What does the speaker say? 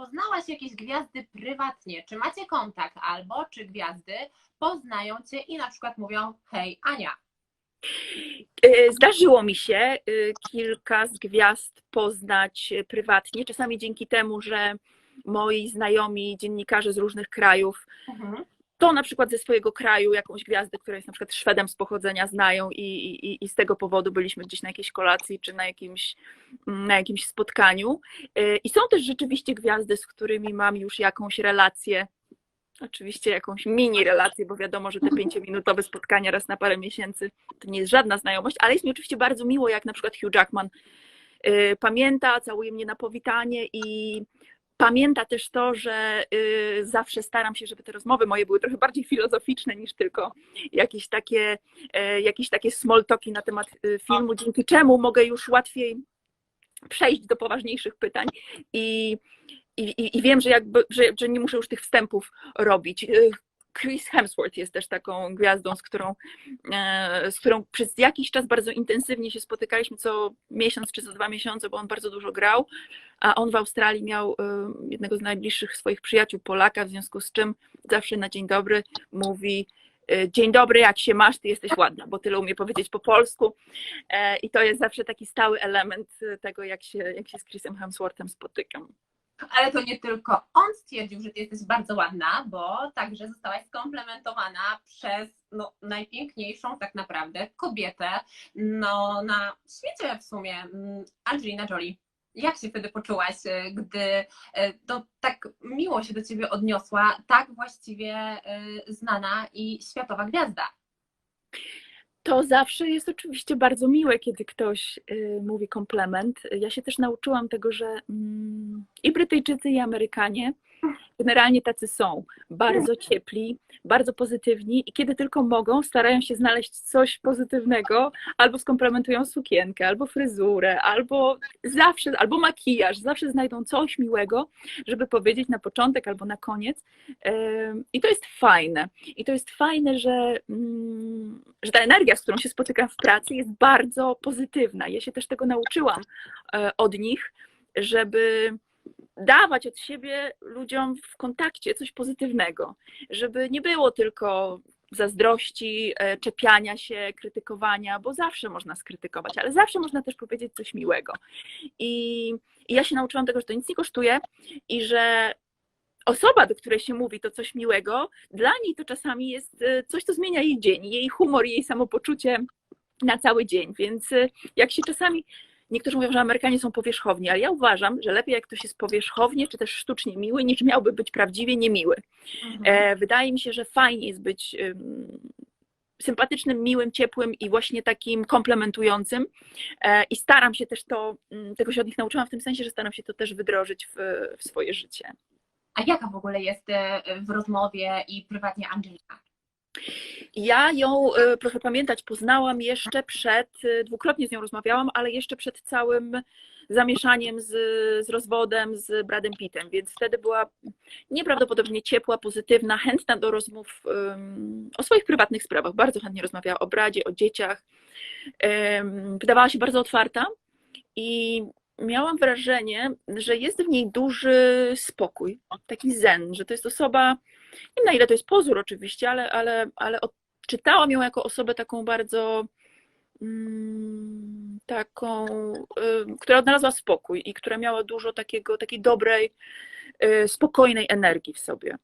poznałaś jakieś gwiazdy prywatnie? Czy macie kontakt albo czy gwiazdy poznają cię i na przykład mówią hej Ania? E, Zdarzyło mi się e, kilka z gwiazd poznać e, prywatnie, czasami dzięki temu, że moi znajomi dziennikarze z różnych krajów Mhm. To na przykład ze swojego kraju jakąś gwiazdę, która jest na przykład Szwedem z pochodzenia, znają i, i, i z tego powodu byliśmy gdzieś na jakiejś kolacji czy na jakimś, mm, na jakimś spotkaniu. Y, I są też rzeczywiście gwiazdy, z którymi mam już jakąś relację. Oczywiście jakąś mini relację, bo wiadomo, że te pięciominutowe spotkania raz na parę miesięcy to nie jest żadna znajomość, ale jest mi oczywiście bardzo miło, jak na przykład Hugh Jackman y, pamięta, całuje mnie na powitanie i Pamięta też to, że y, zawsze staram się, żeby te rozmowy moje były trochę bardziej filozoficzne niż tylko jakieś takie, e, jakieś takie small talki na temat y, filmu, dzięki czemu mogę już łatwiej przejść do poważniejszych pytań i, i, i- wiem, że, jakby, że, że nie muszę już tych wstępów robić. Chris Hemsworth jest też taką gwiazdą, z którą, e, z którą przez jakiś czas bardzo intensywnie się spotykaliśmy, co miesiąc czy co dwa miesiące, bo on bardzo dużo grał, a on w Australii miał e, jednego z najbliższych swoich przyjaciół, Polaka, w związku z czym zawsze na dzień dobry mówi e, dzień dobry, jak się masz, ty jesteś ładna, bo tyle umie powiedzieć po polsku i to jest zawsze taki stały element tego, jak się, jak się z Chrisem Hemsworthem spotykam. Ale to nie tylko on stwierdził, że ty jesteś bardzo ładna, bo także zostałaś skomplementowana przez no, najpiękniejszą tak naprawdę kobietę no, na świecie w sumie, mm, Angelina Jolie. Jak się wtedy poczułaś, e, gdy e, to tak miło się do ciebie odniosła, tak właściwie e, znana i światowa gwiazda? To zawsze jest oczywiście bardzo miłe, kiedy ktoś y, mówi komplement. Ja się też nauczyłam tego, że mm, i Brytyjczycy, i Amerykanie generalnie tacy są. Bardzo ciepli, bardzo pozytywni i kiedy tylko mogą, starają się znaleźć coś pozytywnego, albo skomplementują sukienkę, albo fryzurę, albo zawsze, albo makijaż, zawsze znajdą coś miłego, żeby powiedzieć na początek albo na koniec. I to jest fajne. I to jest fajne, że, mm, że ta energia, z którą się spotykam w pracy, jest bardzo pozytywna. Ja się też tego nauczyłam e, od nich, żeby dawać od siebie ludziom w kontakcie coś pozytywnego, żeby nie było tylko zazdrości, e, czepiania się, krytykowania, bo zawsze można skrytykować, ale zawsze można też powiedzieć coś miłego. I, i ja się nauczyłam tego, że to nic nie kosztuje i że osoba, do której się mówi to coś miłego, dla niej to czasami jest e, coś, co zmienia jej dzień, jej humor, jej samopoczucie na cały dzień. Więc e, jak się czasami Niektórzy mówią, że Amerykanie są powierzchowni, ale ja uważam, że lepiej jak ktoś jest powierzchownie, czy też sztucznie miły, niż miałby być prawdziwie niemiły. E, wydaje mi się, że fajnie jest być ym, sympatycznym, miłym, ciepłym i właśnie takim komplementującym. I staram się też to, mm, tego się od nich nauczyłam, w tym sensie, że staram się to też wdrożyć w, w swoje życie. A jaka w ogóle jest e, w rozmowie i prywatnie Angelina? Ja ją, e, proszę pamiętać, poznałam jeszcze przed, e, dwukrotnie z nią rozmawiałam, ale jeszcze przed całym zamieszaniem z, z rozwodem z Bradem Pittem, więc wtedy była nieprawdopodobnie ciepła, pozytywna, chętna do rozmów um, o swoich prywatnych sprawach. Bardzo chętnie rozmawiała o Bradzie, o dzieciach. Um, wydawała się bardzo otwarta i miałam wrażenie, że jest w niej duży spokój, taki zen, że to jest osoba, nie wiem na ile to jest pozór oczywiście, ale, ale, ale odczytałam ją jako osobę taką bardzo mm, taką, y, która odnalazła spokój i która miała dużo takiego, takiej dobrej, y, spokojnej energii w sobie.